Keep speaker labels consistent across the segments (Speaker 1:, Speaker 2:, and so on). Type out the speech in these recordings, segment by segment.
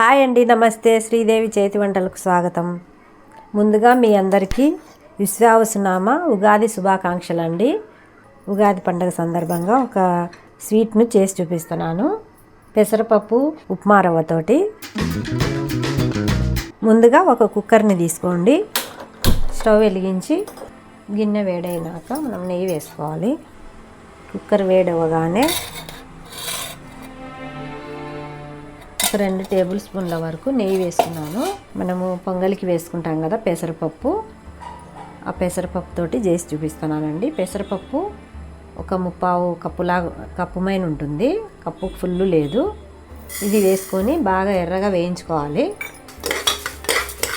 Speaker 1: Hi అండి నమస్తే. శ్రీదేవి చేతి వంటలకు స్వాగతం. ముందుగా మీ అందరికీ విశ్వావసునామ ఉగాది శుభాకాంక్షలు అండి ఉగాది పండుగ సందర్భంగా ఒక స్వీట్ను చేసి చూపిస్తున్నాను. పెసరపప్పు ఉప్మా రవ్వతోటి. ముందుగా ఒక కుక్కర్ని తీసుకోండి. స్టవ్ వెలిగించి గిన్నె వేడైనాక మనం నెయ్యి వేసుకోవాలి. కుక్కర్ వేడవగానే ఒక రెండు టేబుల్ స్పూన్ల వరకు నెయ్యి వేసుకున్నాను. మనము పొంగలికి వేసుకుంటాం కదా పెసరపప్పు. ఆ పెసరపప్పు తోటి చేసి చూపిస్తున్నానండి. పెసరపప్పు ఒక ముప్పావు కప్పులా కప్పుమైన ఉంటుంది. కప్పు ఫుల్ లేదు. ఇది వేసుకొని బాగా ఎర్రగా వేయించుకోవాలి.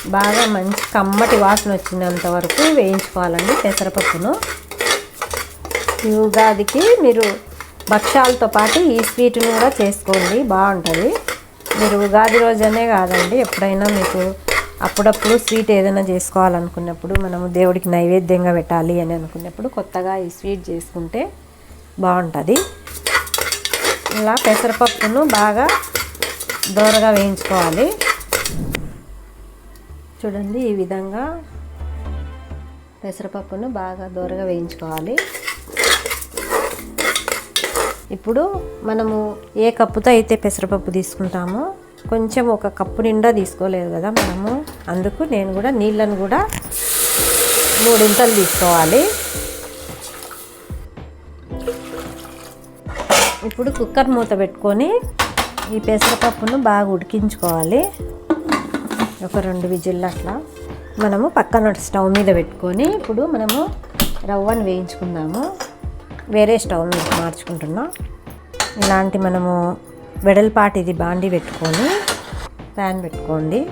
Speaker 1: బాగా మంచి కమ్మటి వాసన వచ్చినంత వరకు వేయించుకోవాలండి పెసరపప్పును. ఈ ఉగాదికి మీరు భక్ష్యాలతో పాటు ఈ స్వీట్ను కూడా చేసుకోండి. బాగుంటుంది. మీరు ఉగాది రోజనే కాదండి ఎప్పుడైనా మీకు అప్పుడప్పుడు స్వీట్ ఏదైనా చేసుకోవాలనుకున్నప్పుడు మనము దేవుడికి నైవేద్యంగా పెట్టాలి అని అనుకున్నప్పుడు కొత్తగా ఈ స్వీట్ చేసుకుంటే బాగుంటుంది. ఇలా పెసరపప్పును బాగా దోరగా వేయించుకోవాలి. చూడండి ఈ విధంగా పెసరపప్పును బాగా దోరగా వేయించుకోవాలి. ఇప్పుడు మనము ఏ కప్పుతో అయితే పెసరపప్పు తీసుకుంటామో కొంచెం ఒక కప్పు నిండా తీసుకోలేదు కదా మనము. అందుకు నేను కూడా నీళ్ళను కూడా మూడింతలు తీసుకోవాలి. ఇప్పుడు కుక్కర్ మూత పెట్టుకొని ఈ పెసరపప్పును బాగా ఉడికించుకోవాలి. ఒక రెండు విజిల్లు అట్లా. మనము పక్కన స్టవ్ మీద పెట్టుకొని ఇప్పుడు మనము రవ్వను వేయించుకుందాము. వేరే స్టవ్ మీద మార్చుకుంటున్నాం. ఇలాంటి మనము వెడల్పాటి ఇది బాండి పెట్టుకొని ప్యాన్ పెట్టుకోండి.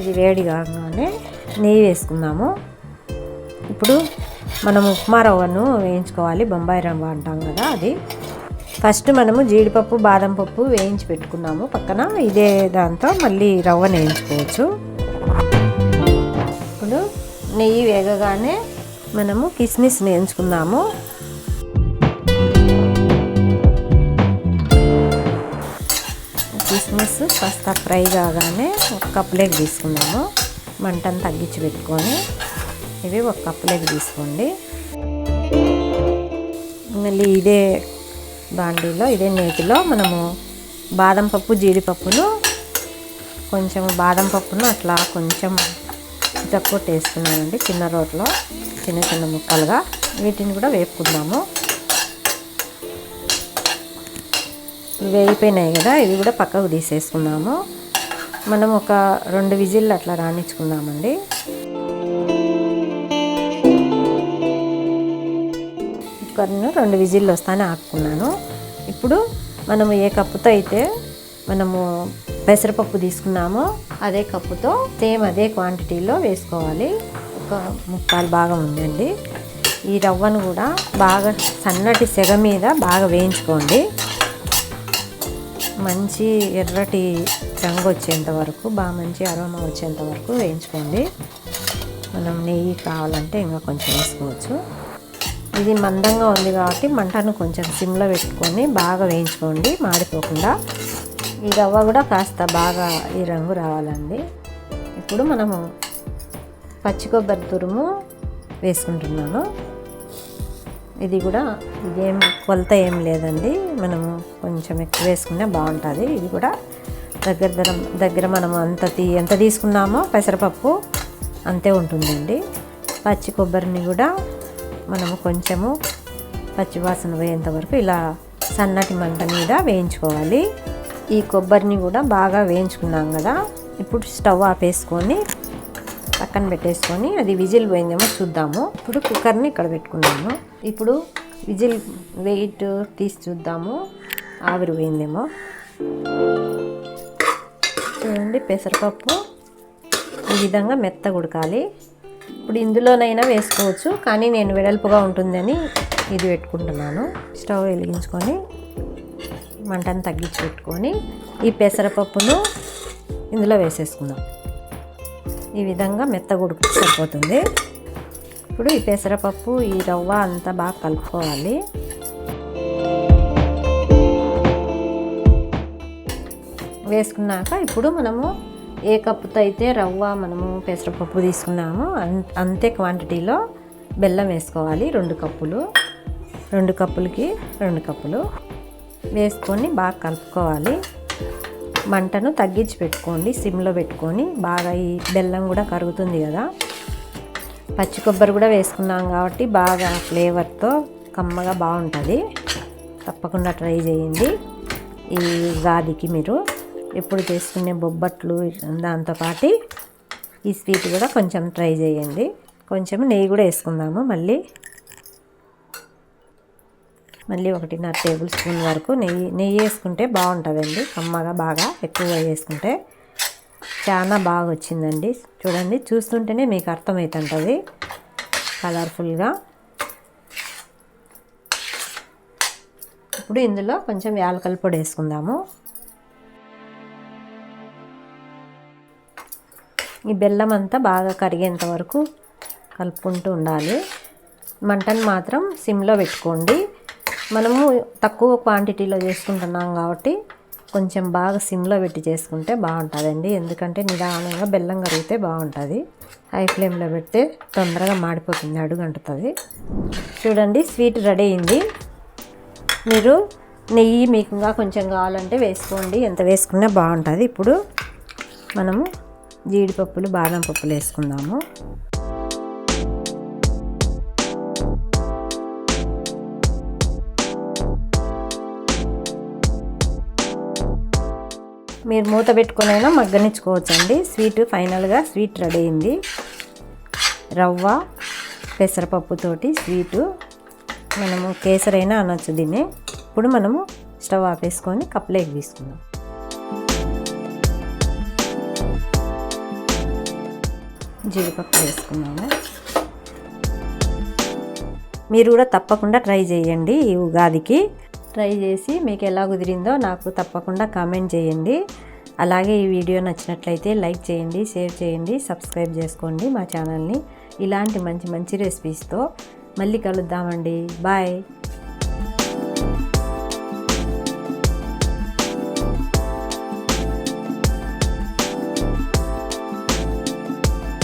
Speaker 1: ఇది వేడి కాగానే నెయ్యి వేసుకుందాము. ఇప్పుడు మనం ఉప్మా రవ్వను వేయించుకోవాలి బొంబాయి రవ్వ అంటాం కదా అది. ఫస్ట్ మనము జీడిపప్పు బాదం పప్పు వేయించి పెట్టుకున్నాము. పక్కన ఇదే దాంతో మళ్ళీ రవ్వను వేయించుకోవచ్చు. ఇప్పుడు నెయ్యి వేగగానే మనము కిస్మిస్ వేయించుకుందాము. ఆనియన్స్ కాస్త ఫ్రై కాగానే ఒక కప్పులోకి తీసుకున్నాము మంటను తగ్గించి పెట్టుకొని ఇవి ఒక కప్పులోకి తీసుకోండి. మళ్ళీ ఇదే బాండీలో ఇదే నేతిలో మనము బాదం పప్పు జీడిపప్పును కొంచెం బాదం పప్పును అట్లా కొంచెం తక్కువ వేసుకున్నానండి చిన్న రోట్లో చిన్న చిన్న ముక్కలుగా. వీటిని కూడా వేపుకుందాము. వేగిపోయినాయి కదా ఇవి కూడా పక్కకు తీసేసుకుందాము మనం ఒక రెండు విజిల్లు అట్లా రాణించుకుందామండి. కుక్కర్ను రెండు విజిల్లు వస్తానే ఆకుకున్నాను ఇప్పుడు మనము ఏ కప్పుతో అయితే మనము పెసరపప్పు తీసుకున్నామో అదే కప్పుతో సేమ్ అదే క్వాంటిటీలో వేసుకోవాలి. ఒక ముక్కాలు బాగా ఉందండి. ఈ రవ్వను కూడా బాగా సన్నటి సెగ మీద బాగా వేయించుకోండి. మంచి ఎర్రటి రంగు వచ్చేంత వరకు బాగా మంచి అరోమా వచ్చేంత వరకు వేయించుకోండి. మనం నెయ్యి కావాలంటే ఇంకా కొంచెం వేసుకోవచ్చు. ఇది మందంగా ఉంది కాబట్టి మంటను కొంచెం సిమ్లో పెట్టుకొని బాగా వేయించుకోండి మాడిపోకుండా. ఈ రవ్వ కూడా కాస్త బాగా ఈ రంగు రావాలండి. ఇప్పుడు మనము పచ్చి కొబ్బరి తురుము వేసుకుంటున్నాను. ఇది కూడా ఇదేం కొలత ఏం లేదండి. మనము కొంచెం ఎక్కువ వేసుకున్నా బాగుంటుంది. ఇది కూడా దగ్గర దగ్గర దగ్గర మనం అంత తీ ఎంత తీసుకున్నామో పెసరపప్పు అంతే ఉంటుందండి. పచ్చి కొబ్బరిని కూడా మనము కొంచెము పచ్చి వాసన పోయేంత వరకు ఇలా సన్నటి మంట మీద వేయించుకోవాలి. ఈ కొబ్బరిని కూడా బాగా వేయించుకున్నాం కదా. ఇప్పుడు స్టవ్ ఆపేసుకొని పక్కన పెట్టేసుకొని అది విజిల్ పోయిందేమో చూద్దాము. ఇప్పుడు కుక్కర్ని ఇక్కడ పెట్టుకున్నాము ఇప్పుడు విజిల్ వెయిట్ తీసి చూద్దాము. ఆవిరి పోయిందేమో. చూడండి పెసరపప్పు ఈ విధంగా మెత్తగా ఉడకాలి. ఇప్పుడు ఇందులోనైనా వేసుకోవచ్చు కానీ నేను వెడల్పుగా ఉంటుందని ఇది పెట్టుకుంటున్నాను. స్టవ్ వెలిగించుకొని మంటను తగ్గించి పెట్టుకొని ఈ పెసరపప్పును ఇందులో వేసేసుకుందాం. ఈ విధంగా మెత్తగొడుకు సరిపోతుంది. ఇప్పుడు ఈ పెసరపప్పు ఈ రవ్వ అంతా బాగా కలుపుకోవాలి. వేసుకున్నాక ఇప్పుడు మనము ఏ కప్పుతో అయితే రవ్వ మనము పెసరపప్పు తీసుకున్నామో అంతే క్వాంటిటీలో బెల్లం వేసుకోవాలి రెండు కప్పులు. రెండు కప్పులకి రెండు కప్పులు. వేసుకొని బాగా కలుపుకోవాలి. మంటను తగ్గించి పెట్టుకోండి. సిమ్లో పెట్టుకొని బాగా ఈ బెల్లం కూడా కరుగుతుంది కదా. పచ్చి కొబ్బరి కూడా వేసుకున్నాం కాబట్టి బాగా ఫ్లేవర్తో కమ్మగా బాగుంటుంది. తప్పకుండా ట్రై చేయండి. ఈ ఉగాదికి మీరు ఎప్పుడు చేసుకునే బొబ్బట్లు దాంతోపాటు ఈ స్వీట్ కూడా కొంచెం ట్రై చేయండి. కొంచెం నెయ్యి కూడా వేసుకుందాము మళ్ళీ. మళ్ళీ ఒకటిన్నర టేబుల్ స్పూన్ వరకు నెయ్యి నెయ్యి వేసుకుంటే బాగుంటుందండి. కమ్మగా బాగా ఎక్కువగా వేసుకుంటే చాలా బాగా వచ్చిందండి. చూడండి చూస్తుంటేనే మీకు అర్థమవుతుంటుంది కలర్ఫుల్గా. ఇప్పుడు ఇందులో కొంచెం యాలకల పొడి వేసుకుందాము. ఈ బెల్లం అంతా బాగా కరిగేంత వరకు కలుపుకుంటూ ఉండాలి. మంటను మాత్రం సిమ్లో పెట్టుకోండి. మనము తక్కువ క్వాంటిటీలో చేసుకుంటున్నాం కాబట్టి కొంచెం బాగా సిమ్లో పెట్టి చేసుకుంటే బాగుంటుందండి. ఎందుకంటే నిదానంగా బెల్లం కరిగితే బాగుంటుంది. హై ఫ్లేమ్లో పెడితే తొందరగా మాడిపోతుంది అడుగు అంటుతుంది చూడండి స్వీట్ రెడీ అయింది. మీరు నెయ్యి మీకు ఇంకా కొంచెం కావాలంటే వేసుకోండి. ఎంత వేసుకున్నా బాగుంటుంది. ఇప్పుడు మనము జీడిపప్పులు బాదం పప్పులు వేసుకుందాము. మీరు మూత పెట్టుకునైనా మగ్గనిచ్చుకోవచ్చండి. స్వీట్ ఫైనల్గా స్వీట్ రెడీ అయింది. రవ్వ పెసరపప్పుతోటి స్వీటు. మనము కేసరైనా అనొచ్చు దీన్ని. ఇప్పుడు మనము స్టవ్ ఆపేసుకొని కప్లేకి తీసుకుందాం. జీడిపప్పు వేసుకున్నాము మీరు కూడా తప్పకుండా ట్రై చేయండి ఈ ఉగాదికి. ట్రై చేసి మీకు ఎలా కుదిరిందో నాకు తప్పకుండా కామెంట్ చేయండి. అలాగే ఈ వీడియో నచ్చినట్లయితే లైక్ చేయండి షేర్ చేయండి సబ్స్క్రైబ్ చేసుకోండి మా ఛానల్ని. ఇలాంటి మంచి మంచి రెసిపీస్తో మళ్ళీ కలుద్దామండి. బాయ్.